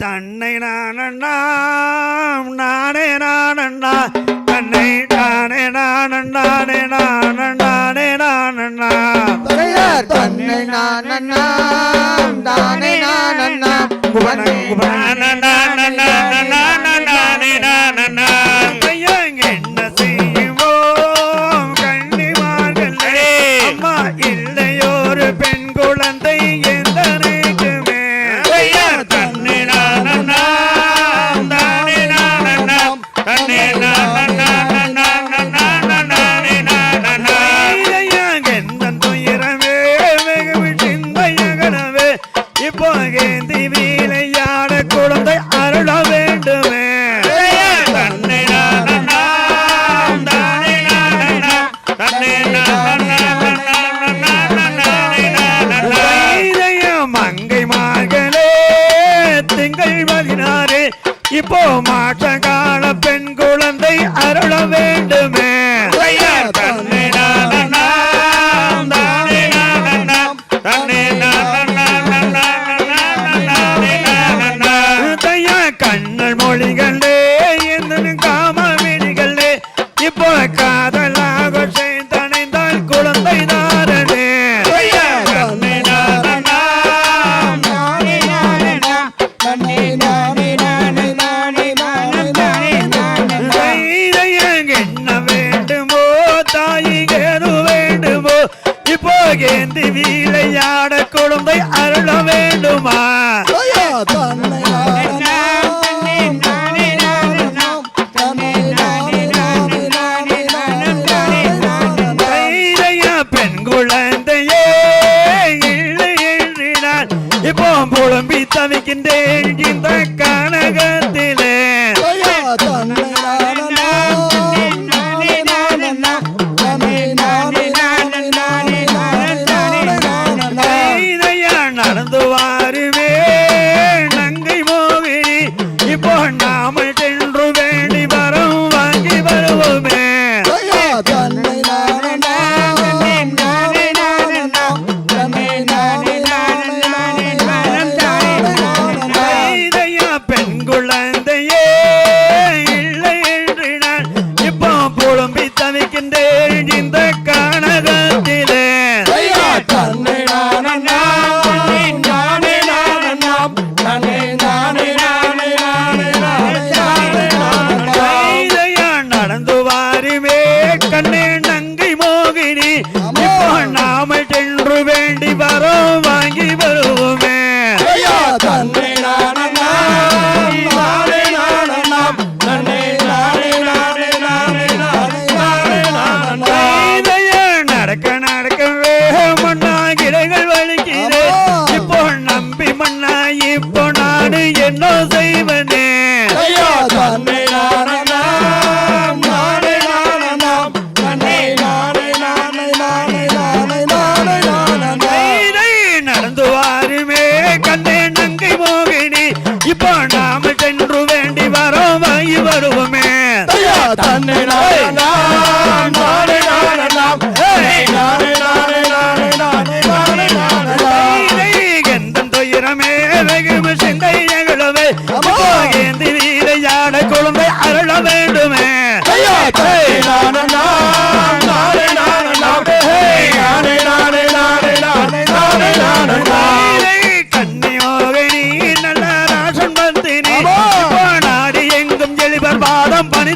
தன்னை நானண்ணா நானே நானண்ணா. தன்னை நானே நானண்ணானே நானண்ணானே நானண்ணா. தன்னை நானண்ணா நானே நானண்ணா. இப்போ கேந்தி வீணையாட குழந்தை அருள வேண்டுமே. தன்னை தன்னை மங்கை மகளே திங்கள் பதினாறு இப்போ மாற்ற ஏந்தி வீழையாட குழந்தை அருள வேண்டுமா பெண் குழந்தை தவிக்கின்றேன். யோகினி நாம சென்று வேண்டி வரோம் வாங்கி வருவோமே. தன்னை நான என்ன செய்வனே. தன்னை நான tan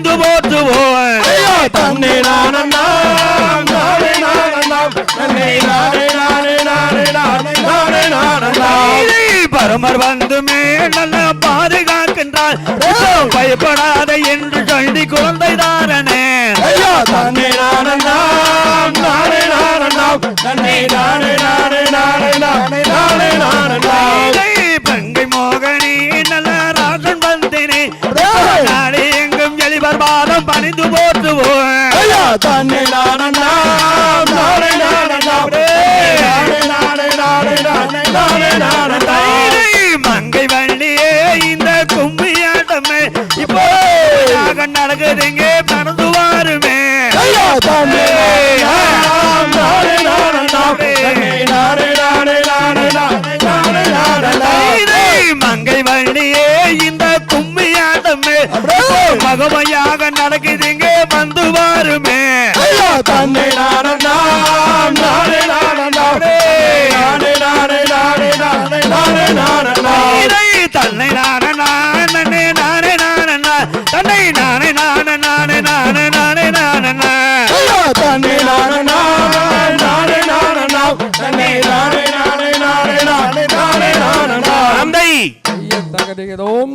பணிந்து போற்றுவோம் தன்னை நான் நானே நானே நானே பரமர் வந்துமே நல்ல பாதுகாக்கின்றார் பயப்படாத என்று சொல்லி குழந்தை தாரனே தன்னை நானே நானே நானே நானே நானே நானே நானே நானே தன்னை நானண்ணா நானே நானண்ணா நானே நானே நானே நானே நானே நானண்ணா மங்கை வள்ளியே இந்த கும்பி ஆட்டமே இப்போ நடக்குதுங்க நடந்து மங்கை வள்ளியே இந்த கும்பி மகமையாக நடக்குதுங்க.